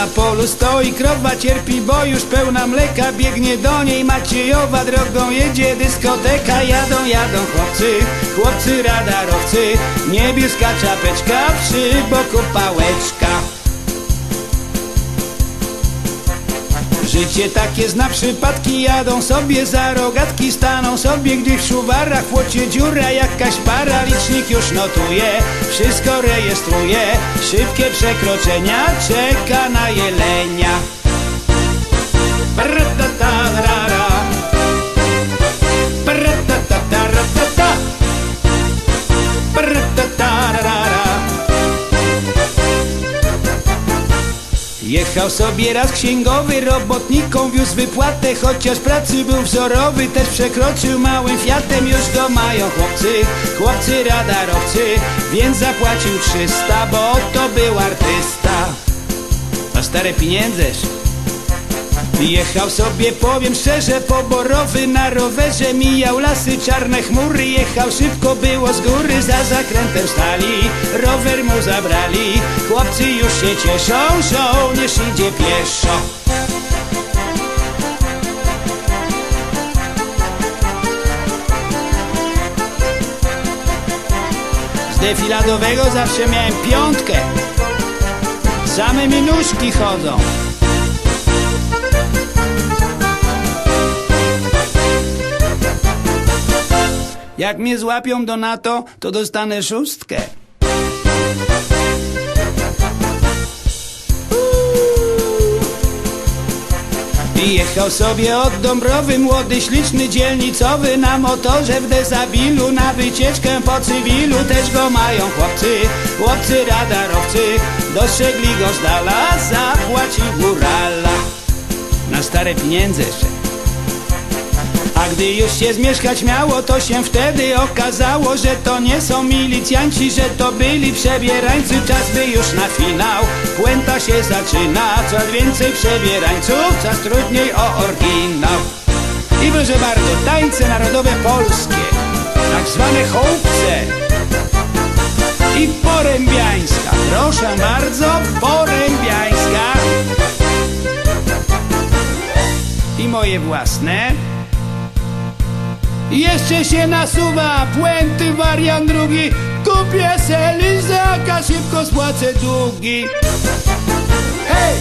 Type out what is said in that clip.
polu stoi, krowa cierpi, bo już pełna mleka. Biegnie do niej Maciejowa, drogą jedzie dyskoteka. Jadą, jadą chłopcy, chłopcy radarowcy. Niebieska czapeczka, przy boku pałeczka Życie takie zna przypadki, jadą sobie za rogatki, staną sobie, gdy w szuwarach płocie dziura, jakaś para, licznik już notuje, wszystko rejestruje, szybkie przekroczenia, czeka na jelenia. Bratatarara. Jechał sobie raz księgowy, robotnikom wiózł wypłatę Chociaż pracy był wzorowy, też przekroczył małym Fiatem Już go mają chłopcy, chłopcy radarowcy Więc zapłacił 300, bo to był artysta. A stare pieniędzesz Jechał sobie, powiem szczerze, poborowy na rowerze Mijał lasy, czarne chmury, jechał szybko, było z góry Za zakrętem stali, rower mu zabrali. Chłopcy już się cieszą, żołnierz idzie pieszo. Z defiladowego zawsze miałem piątkę. Same minuszki chodzą. Jak mnie złapią do NATO, to dostanę szóstkę. I jechał sobie od Dąbrowy młody, śliczny, dzielnicowy Na motorze w dezabilu, na wycieczkę po cywilu Też go mają chłopcy, chłopcy radarowcy. Dostrzegli go z dala, zapłacił górala Na stare pieniądze jeszcze a gdy już się zmieszkać miało, to się wtedy okazało, że to nie są milicjanci, że to byli przebierańcy. Czas by już na finał, puenta się zaczyna. Coraz więcej przebierańców, coraz trudniej o oryginał. I proszę bardzo, tańce narodowe polskie, tak zwane hołpce i porębiańska. Proszę bardzo, porębiańska. I moje własne. Jeszcze się nasuwa puenty wariant drugi Kupię se lizaka, szybko spłacę długi Hej!